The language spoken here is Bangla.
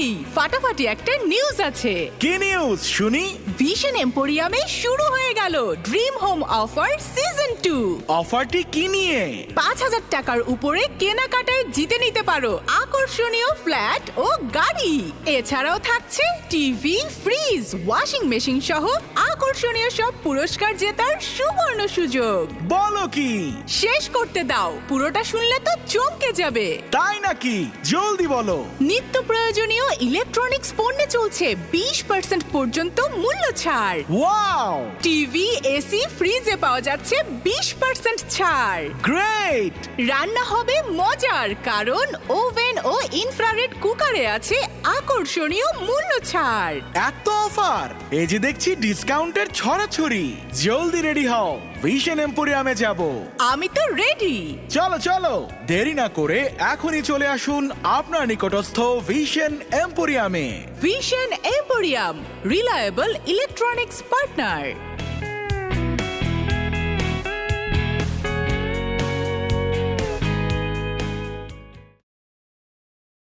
এই ফাটাফাটি একটা নিউজ আছে। কি নিউজ শুনি। ভিশন এম্পোরিয়ামে শুরু হয়ে গেল dream home offer season two অফারটি কি নিয়ে? পাঁচ হাজার টাকার উপরে কেনাকাটায় জিতে নিতে পারো আকর্ষণীয় ফ্ল্যাট ও গাড়ি। এছাড়াও থাকছে টিভি ফ্রিজ ওয়াশিং মেশিন সহ আকর্ষণীয় সব পুরস্কার জেতার সুবর্ণ সুযোগ। বলো কি? শেষ করতে দাও পুরোটা শুনলে তো চমকে যাবে। তাই নাকি? জলদি বলো। নিত্য প্রয়োজনীয় ইলেকট্রনিক্স পণ্যে চলছে বিশ পার্সেন্ট পর্যন্ত মূল্য ছাড়। ওয়াও! টিভি এসি ফ্রিজে পাওয়া যাচ্ছে বিশ পার্সেন্ট ছাড়। গ্রেট রান্না হবে মজার কারণ ওভেন ও ইনফ্রারেড কুকারে আছে আকর্ষণীয় মূল্য ছাড়। এত অফার! এই যে দেখছি ডিসকাউন্টের ছড়াছড়ি। জলদি রেডি হও ভিশন এম্পোরিয়ামে যাব। আমি তো রেডি। চলো চলো দেরি না করে এখনই চলে আসুন আপনার নিকটস্থ vision এম্পোরিয়ামে। Vision emporium reliable electronics partner.